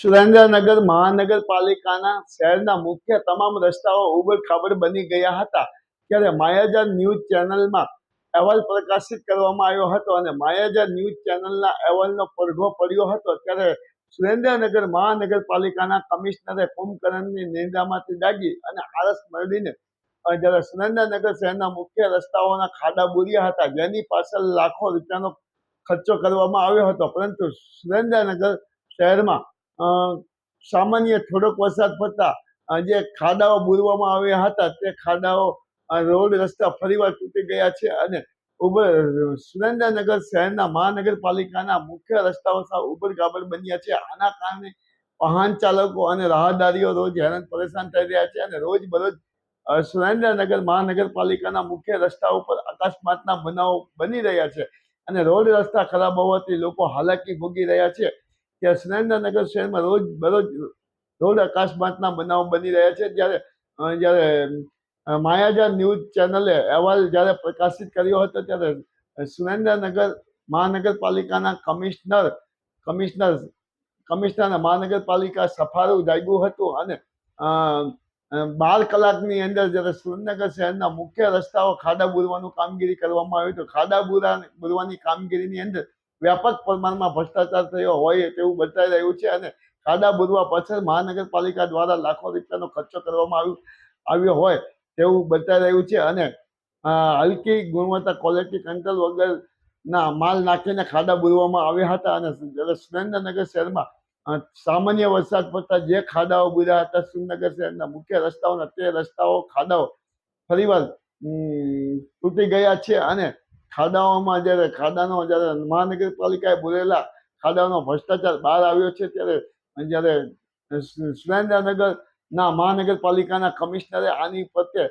સુરેન્દ્રનગર મહાનગરપાલિકાના શહેરના મુખ્ય તમામ રસ્તાઓ ઉબડ ખાબડ બની ગયા હતા. ત્યારે માયાજાર ન્યૂઝ ચેનલમાં અહેવાલ પ્રકાશિત કરવામાં આવ્યો હતો અને માયાજાર ન્યૂઝ ચેનલના અહેવાલનો પડઘો પડ્યો હતો. ત્યારે સુરેન્દ્રનગર મહાનગરપાલિકાના કમિશનરે કુંભકરણની નિંદામાંથી જાગી અને આળસ મળીને જ્યારે સુરેન્દ્રનગર શહેરના મુખ્ય રસ્તાઓના ખાડા બુર્યા હતા, જેની પાછળ લાખો રૂપિયાનો ખર્ચો કરવામાં આવ્યો હતો. પરંતુ સુરેન્દ્રનગર શહેરમાં સામાન્ય થોડોક વરસાદ પડતા જે ખાડાઓ બુરવામાં આવ્યા હતા, તે ખાડાઓ રોડ રસ્તા ફરીવાર તૂટી ગયા છે અને ઉબર સુરેન્દ્રનગર શહેરના મહાનગરપાલિકાના મુખ્ય રસ્તાઓ સાવ ઉબડ ગાબડ બન્યા છે. આના કારણે વાહન ચાલકો અને રાહદારીઓ રોજ હેરાન પરેશાન થઈ રહ્યા છે અને રોજ બરોજ સુરેન્દ્રનગર મહાનગરપાલિકાના મુખ્ય રસ્તા ઉપર અકસ્માતના બનાવો બની રહ્યા છે અને રોડ રસ્તા ખરાબ હોવાથી લોકો હાલાકી ભોગી રહ્યા છે. ત્યાં સુરેન્દ્રનગર શહેરમાં રોજ, બરોજ રોડ અકસ્માતના બનાવો બની રહ્યા છે. જ્યારે જ્યારે માયાજા ન્યૂઝ ચેનલે અહેવાલ જ્યારે પ્રકાશિત કર્યો હતો, ત્યારે સુરેન્દ્રનગર મહાનગરપાલિકાના કમિશનર કમિશનર કમિશનર મહાનગરપાલિકા સફારું જાગ્યું હતું અને બાર કલાકની અંદર જ્યારે સુરેન્દ્રનગર શહેરના મુખ્ય રસ્તાઓ ખાડા બુરવાનું કામગીરી કરવામાં આવી તો ખાડા બુરા, બુરવાની કામગીરીની અંદર વ્યાપક પ્રમાણમાં ભ્રષ્ટાચાર થયો હોય તેવું બતાવી રહ્યું છે અને ખાડા બુરવા પાછળ મહાનગરપાલિકા દ્વારા લાખો રૂપિયાનો ખર્ચો કરવામાં આવ્યો આવ્યો હોય તેવું બતાવી રહ્યું છે અને હલકી ગુણવત્તા ક્વોલિટી કંટ્રોલ વગરના માલ નાખીને ખાડા બુરવામાં આવ્યા હતા અને સુરેન્દ્રનગર શહેરમાં સામાન્ય વરસાદ પડતા જે ખાડાઓ બુર્યા હતા સુરેન્દ્રનગર શહેરના મુખ્ય રસ્તાઓના તે રસ્તાઓ ખાડાઓ ફરીવાર તૂટી ગયા છે અને ખાડાઓમાં જ્યારે, ખાડાનો જ્યારે મહાનગરપાલિકાએ બોલેલા ખાડાનો ભ્રષ્ટાચાર બહાર આવ્યો છે, ત્યારે જ્યારે સુરેન્દ્રનગરના મહાનગરપાલિકાના કમિશનરે આની પ્રત્યે